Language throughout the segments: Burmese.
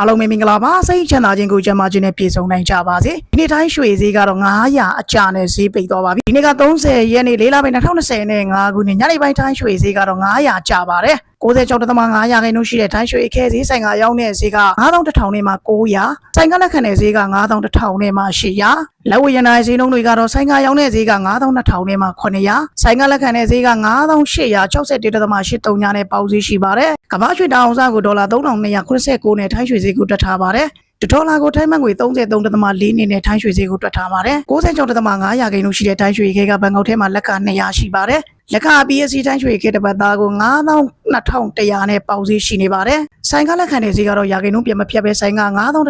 အားလုံးပဲမင်္ဂလာပါစိတ်ချမ်းသာခြင်းကိုကျမ်းမာခြင်းနဲ့ပြည့်စုံနိုင်ကြပါစေဒီနေ့တိုင်းရွှေဈေးကတော့900အကျနဲ့ဈေးပိတ်သွားပါပြီဒီနေ့က30ရက်နေ့၄လပိုင်း2020နဲ့5ခုနှစ်ညနေပိုင်းတိုင်းရွှေဈေးကတော့900ကျပါတယ်96.5ရာခိုင်နှုန်းရှိတဲ့တိုင်းရွှေအခဲဈေးဆိုင်ကရောင်းတဲ့ဈေးက9100နဲ့မှ900ဆိုင်ကလက်ခံတဲ့ဈေးက9100နဲ့မှ800လက်ဝယ်ရနိုင်ဈေးနှုန်းတွေကတော့ဆိုင်ကရောင်းတဲ့ဈေးက9200နဲ့မှ900ဆိုင်ကလက်ခံတဲ့ဈေးက9861.83ညာနဲ့ပေါက်ဈေးရှိပါတယ် ကမ္ဘာရွှေတောင်စားကိုဒေါ်လာ3289နဲ့ထိုင်းရွှေဈေးကိုတွက်ထားပါတယ်တဒေါ်လာကိုထိုင်းမန်ငွေ33.4နေနဲ့ထိုင်းရွှေဈေးကိုတွက်ထားပါတယ်96.5ရာခိုင်နှုန်းရှိတဲ့ထိုင်းရွှေခဲကဘန်ကောက်ထဲမှာလက်က200ရှိပါတယ်လက်ခ PSC တိုင်းရွှေခဲတစ်ပတ်သားကို9200နဲ့ပေါက်ဈေးရှိနေပါတယ်ဆိုင်ကလက်ခံတဲ့ဈေးကတော့ရာခိုင်နှုန်းပြန်မဖြတ်ပဲဆိုင်က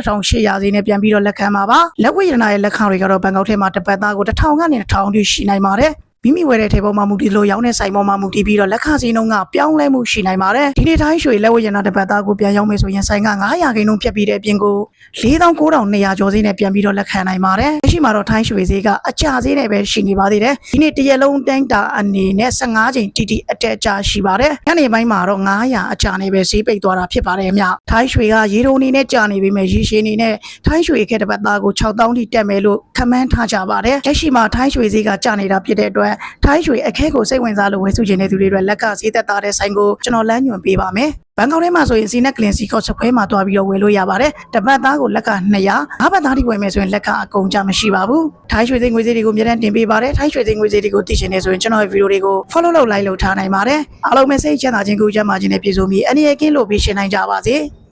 9800ဈေးနဲ့ပြန်ပြီးတော့လက်ခံပါပါလက်ဝဲရတနာရဲ့လက်ခံတွေကတော့ဘန်ကောက်ထဲမှာတစ်ပတ်သားကို1000ကနေ1000ထိရှိနိုင်ပါတယ် မိမိဝယ်တဲ့ထေပေါ်မှာမူတည်လို့ရောင်းတဲ့ဆိုင်ပေါ်မှာမူတည်ပြီးတော့လက်ခစီနှုန်းကပြောင်းလဲမှုရှိနိုင်ပါတယ်ဒီနေ့တိုင်းရွှေလက်ဝဲရနာတစ်ပတ်သားကိုပြန်ရောင်းမယ်ဆိုရင်ဆိုင်က900ခင်းနှုန်းဖြတ်ပြီးတဲ့အပြင်ကို4900ကျော်ဈေးနဲ့ပြန်ပြီးတော့လက်ခံနိုင်ပါတယ်လက်ရှိမှာတော့ထိုင်းရွှေဈေးကအကျဈေးနဲ့ပဲရှိနေပါသေးတယ်ဒီနေ့တရက်လုံးတိုင်းတာအနေနဲ့15ချိန်တီတီအတက်အကျရှိပါတယ်ညနေပိုင်းမှာတော့900အကျနဲ့ပဲဈေးပိတ်သွားတာဖြစ်ပါတယ်အမြထိုင်းရွှေကရေတုံအနေနဲ့ကျနေပြီမဲ့ရေရှည်အနေနဲ့ထိုင်းရွှေခက်တစ်ပတ်သားကို6000ထိတက်မယ်လို့ခန့်မှန်းထားကြပါတယ်လက်ရှိမှာထိုင်းရွှေဈေးကကျနေတာဖြစ်တဲ့အတွက်ထိုင်းရွှေအခဲကိုစိတ်ဝင်စားလို့ဝယ်စုချင်တဲ့သူတွေအတွက်လက်ကဈေးသက်သာတဲ့ဆိုင်ကိုကျွန်တော်လမ်းညွှန်ပေးပါမယ်ဘန်ကောက်ထဲမှာဆိုရင်စီနက်ကလင်စီကော့စခွဲမှာတွားပြီးတော့ဝယ်လို့ရပါတယ်။တပတ်သားကိုလက်က200ငါးပတ်သားထိဝယ်မယ်ဆိုရင်လက်ကအကုန်ကြမရှိပါဘူး။ထိုင်းရွှေသိန်းငွေဈေးတွေကိုအများတန်းတင်ပေးပါတယ်။ထိုင်းရွှေသိန်းငွေဈေးတွေကိုသိချင်နေဆိုရင်ကျွန်တော်ရဲ့ဗီဒီယိုတွေကို follow လုပ် like လုပ်ထားနိုင်ပါတယ်။အားလုံးပဲစိတ်ချမ်းသာခြင်းကိုကြမ်းမာခြင်းနဲ့ပြည့်စုံပြီးအနေရကင်းလို့ပြီးရှင်းနိုင်ကြပါစေ။